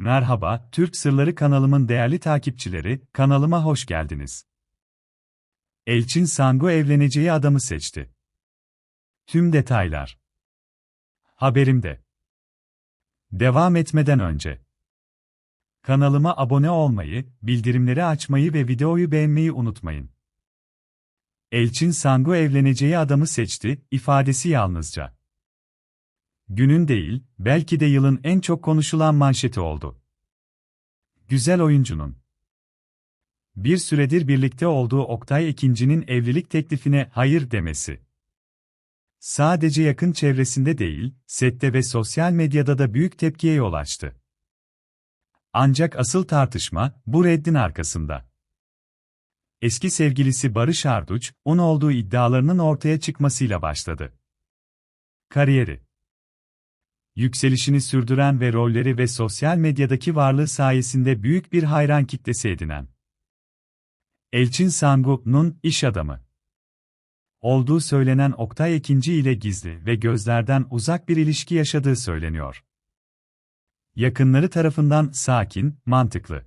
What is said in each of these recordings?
Merhaba, Türk Sırları kanalımın değerli takipçileri, kanalıma hoş geldiniz. Elçin Sangu evleneceği adamı seçti. Tüm detaylar. Haberimde. Devam etmeden önce. Kanalıma abone olmayı, bildirimleri açmayı ve videoyu beğenmeyi unutmayın. Elçin Sangu evleneceği adamı seçti, ifadesi yalnızca. Günün değil, belki de yılın en çok konuşulan manşeti oldu. Güzel oyuncunun bir süredir birlikte olduğu Oktay Ekinci'nin evlilik teklifine hayır demesi. Sadece yakın çevresinde değil, sette ve sosyal medyada da büyük tepkiye yol açtı. Ancak asıl tartışma bu reddin arkasında. Eski sevgilisi Barış Arduç, on olduğu iddialarının ortaya çıkmasıyla başladı. Kariyeri Yükselişini sürdüren ve rolleri ve sosyal medyadaki varlığı sayesinde büyük bir hayran kitlesi edinen. Elçin Sangu'nun iş adamı olduğu söylenen Oktay Ekinci ile gizli ve gözlerden uzak bir ilişki yaşadığı söyleniyor. Yakınları tarafından sakin, mantıklı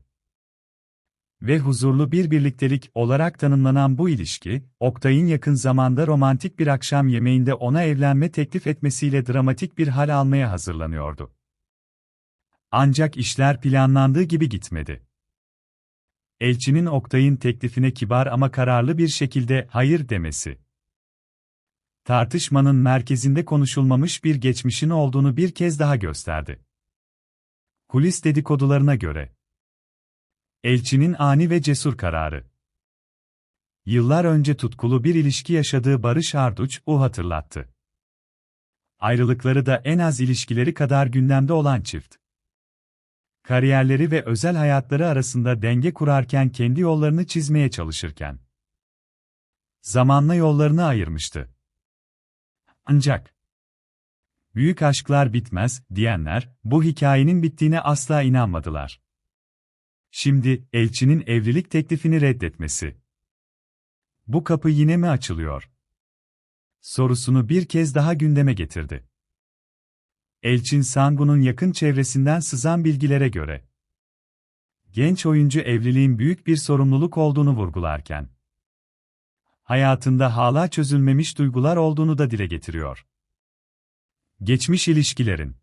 ve huzurlu bir birliktelik olarak tanımlanan bu ilişki, Oktay'ın yakın zamanda romantik bir akşam yemeğinde ona evlenme teklif etmesiyle dramatik bir hal almaya hazırlanıyordu. Ancak işler planlandığı gibi gitmedi. Elçinin Oktay'ın teklifine kibar ama kararlı bir şekilde hayır demesi. Tartışmanın merkezinde konuşulmamış bir geçmişin olduğunu bir kez daha gösterdi. Kulis dedikodularına göre Elçinin ani ve cesur kararı. Yıllar önce tutkulu bir ilişki yaşadığı Barış Arduç, o hatırlattı. Ayrılıkları da en az ilişkileri kadar gündemde olan çift. Kariyerleri ve özel hayatları arasında denge kurarken kendi yollarını çizmeye çalışırken. Zamanla yollarını ayırmıştı. Ancak büyük aşklar bitmez diyenler bu hikayenin bittiğine asla inanmadılar. Şimdi, elçinin evlilik teklifini reddetmesi. Bu kapı yine mi açılıyor? Sorusunu bir kez daha gündeme getirdi. Elçin Sangu'nun yakın çevresinden sızan bilgilere göre, genç oyuncu evliliğin büyük bir sorumluluk olduğunu vurgularken, hayatında hala çözülmemiş duygular olduğunu da dile getiriyor. Geçmiş ilişkilerin